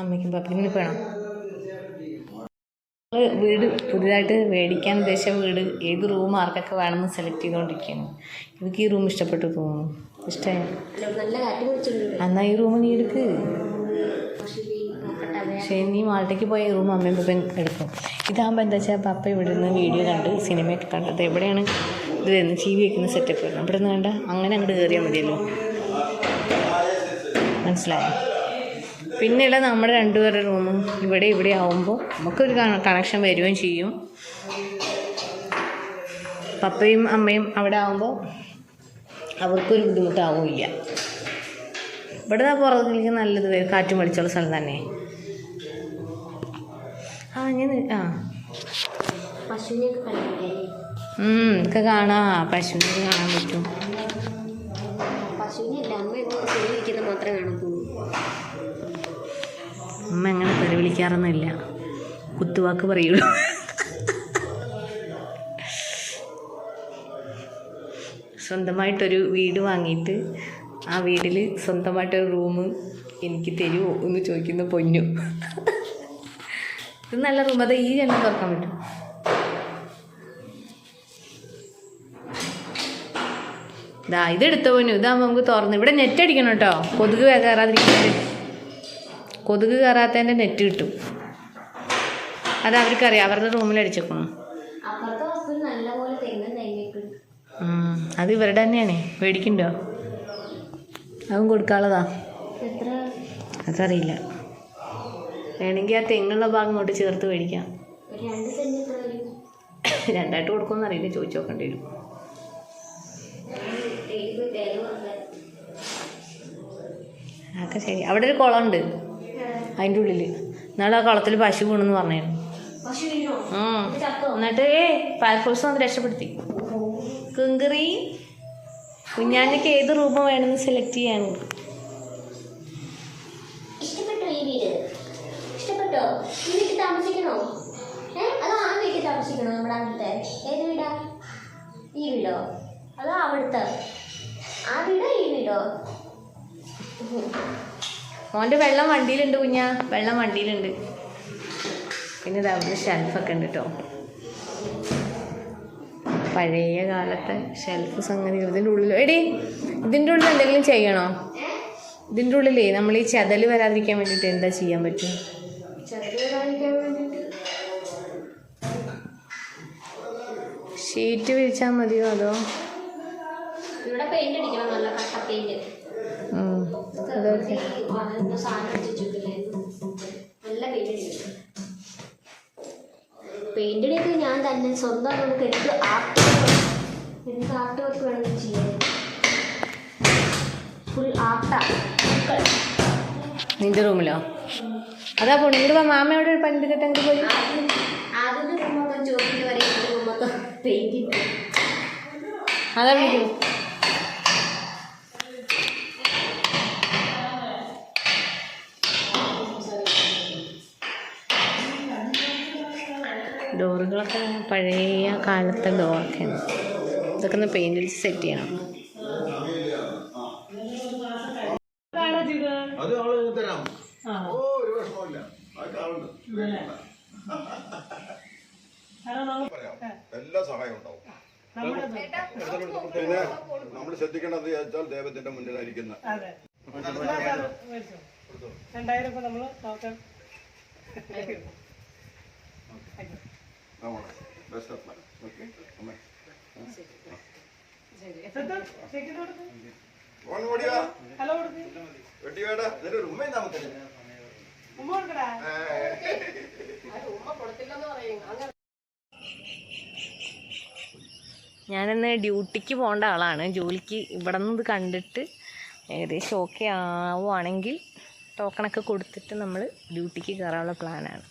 അമ്മയ്ക്കും പപ്പയ്ക്കും വേണം വീട് പുതിയതായിട്ട് മേടിക്കാൻ ഉദ്ദേശിച്ച വീട് ഏത് റൂം ആർക്കൊക്കെ വേണമെന്ന് സെലക്ട് ചെയ്തുകൊണ്ടിരിക്കുകയാണ് എനിക്ക് ഈ റൂം ഇഷ്ടപ്പെട്ടു തോന്നുന്നു. ഇഷ്ടമായി എന്നാൽ ഈ റൂം നീ എടുക്ക്. പക്ഷേ നീ മാൾട്ടയ്ക്ക് പോയ റൂം അമ്മയും പപ്പൻ എടുക്കും. ഇതാകുമ്പോൾ എന്താ വെച്ചാൽ പപ്പ ഇവിടെ നിന്ന് വീഡിയോ കണ്ട് സിനിമയൊക്കെ കണ്ടത് എവിടെയാണ്? ഇത് വരുന്നത് ടി വി വെക്കുന്ന സെറ്റപ്പ് വരുന്നത് ഇവിടെ നിന്ന് വേണ്ട അങ്ങനെ അങ്ങോട്ട് കയറിയാൽ മതിയല്ലോ. മനസ്സിലായോ? പിന്നെയുള്ള നമ്മുടെ രണ്ടുപേരുടെ റൂമും ഇവിടെ ഇവിടെ ആവുമ്പോൾ നമുക്കൊരു കണക്ഷൻ വരികയും ചെയ്യും. പപ്പയും അമ്മയും അവിടെ ആവുമ്പോൾ അവർക്കൊരു ബുദ്ധിമുട്ടാവില്ല ഇവിടെ പുറത്തേക്ക് നല്ലത് വരും കാറ്റും വെളിച്ചുള്ള സ്ഥലം തന്നെ. ആ ഞാൻ ആ. പശുവിനെയൊക്കെ കാണാം. പശുവിനെ കാണാൻ പറ്റും. അല്ല അമ്മ എന്നൊക്കെ ചെറിയിരിക്കുന്നത് മാത്രമേ കാണത്തുള്ളൂ. അമ്മ അങ്ങനെ തെറി വിളിക്കാറൊന്നുമില്ല കുത്തുവാക്ക് പറയുള്ളൂ. സ്വന്തമായിട്ടൊരു വീട് വാങ്ങിയിട്ട് ആ വീട്ടിൽ സ്വന്തമായിട്ടൊരു റൂം എനിക്ക് തരുമോ എന്ന് ചോദിക്കുന്ന പൊന്നു. ഇത് നല്ല റൂം അത് ഈ എണ്ണം തുറക്കാൻ പറ്റും. ഇതാ ഇതെടുത്ത പൊന്നു. ഇതാകുമ്പോൾ നമുക്ക് തുറന്ന്. ഇവിടെ നെറ്റ് അടിക്കണം കേട്ടോ. കൊതുക് കയറാതിരിക്കാൻ കൊതുക് കയറാത്തതിന്റെ നെറ്റ് കിട്ടും. അത് അവർക്കറിയാം. അവരുടെ റൂമിൽ അടിച്ചേക്കണം അത് ഇവരുടെ തന്നെയാണ്. മേടിക്കണ്ടോ? അവൻ കൊടുക്കാനുള്ളതാ. അതറിയില്ല. വേണമെങ്കിൽ ആ തെങ്ങുള്ള ഭാഗം കൊണ്ട് ചേർത്ത് മേടിക്കാം. രണ്ടായിട്ട് കൊടുക്കുമെന്ന് അറിയില്ല. ചോദിച്ചു നോക്കേണ്ടി വരും. അതൊക്കെ ശരി. അവിടെ ഒരു കുളം ഉണ്ട് അതിന്റെ ഉള്ളിൽ എന്നാലും ആ കുളത്തിൽ പശു വീണെന്ന് പറഞ്ഞു എന്നിട്ട് ഏ ഫയർഫോഴ്സ് വന്ന് രക്ഷപ്പെടുത്തി. കുങ്കറി കുഞ്ഞാനക്ക് ഏത് റൂം വേണമെന്ന് സെലക്ട് ചെയ്യാൻ ഇഷ്ടപ്പെട്ടോ ഈ വീട്? ഇഷ്ടപ്പെട്ടോ? ഈ വീട്ടിൽ താമസിക്കണോ? ഏ? അതോ ആ വീട്ടിൽ താമസിക്കണോ നമ്മുടെ അവിടുത്തെ ഏത് വീടാ? ഈ വീടോ? അതോ അവിടുത്തെ. ആ വീടോ ഈ വീടോ. മോന്റെ വെള്ളം വണ്ടിയിലുണ്ട് കുഞ്ഞ. വെള്ളം വണ്ടിയിലുണ്ട്. പിന്നെ ഇത് അവിടെ ഷെൽഫൊക്കെ ഉണ്ട് കേട്ടോ പഴയ കാലത്തെ ഷെൽഫ് സംഗതി ഇതിന്റെ ഉള്ളിൽ. എടി ഇതിന്റെ ഉള്ളിൽ എന്തെങ്കിലും ചെയ്യണോ? ഇതിന്റെ ഉള്ളിലേ നമ്മൾ ഈ ചതൽ വരാതിരിക്കാൻ വേണ്ടിയിട്ട് എന്താ ചെയ്യാൻ പറ്റും ഷീറ്റ് വിരിച്ചാൽ മതിയോ അതോ? ഇവിടെ പെയിന്റ്. അടിക്കണം നല്ല കട്ട പെയിന്റ് നല്ല പെയിന്റ് അടിക്കണം പെയിന്റ് അടിയൊക്കെ ഞാൻ തന്നെ സ്വന്തം നമുക്ക് എന്ത് ആർട്ട് എന്ത് ആർട്ട് വർക്ക് വേണമെങ്കിൽ ചെയ്യാൻ ഫുൾ ആർട്ടാ നിന്റെ റൂമിലോ അതാ പോണി. ഇങ്ങോട്ട് മാമയോട് ഒരു പണ്ട് കെട്ട് അങ്ങോട്ട് പോയി. അതാ ആദ്യത്തെ റൂം മൊത്തം ചോക്കിൽ വരെ റൂം മൊത്തം പെയിന്റ് അതാ വിളിക്കുന്നു ഡോറുകളൊക്കെ പഴയ കാലത്തെ ഡോറൊക്കെയാണ് ഇതൊക്കെ ഒന്ന് പെയിന്റ് അടിച്ച് സെറ്റ് ചെയ്യണം. എല്ലാ സഹായവും ഉണ്ടാവും. പിന്നെ നമ്മൾ ശ്രദ്ധിക്കേണ്ടത് വെച്ചാൽ ദൈവത്തിന്റെ മുന്നിലായിരിക്കുന്ന അതെ. നമ്മൾ ഇപ്പൊ നമ്മൾ ബെസ്റ്റ് ഓഫ് ലക്ക് ഓക്കെ അമ്മേ ഫോൺ ഓടിയാ ഹലോ ഇതിന്റെ ഒരു ഉമ്മയും ഉമ്മ കൊടുക്കടാ. ഞാനിന്ന് ഡ്യൂട്ടിക്ക് പോകേണ്ട ആളാണ്. ജോലിക്ക് ഇവിടെ നിന്ന് ഇത് കണ്ടിട്ട് ഏകദേശം ഓക്കെ ആവുകയാണെങ്കിൽ ടോക്കണൊക്കെ കൊടുത്തിട്ട് നമ്മൾ ഡ്യൂട്ടിക്ക് കയറാനുള്ള പ്ലാനാണ്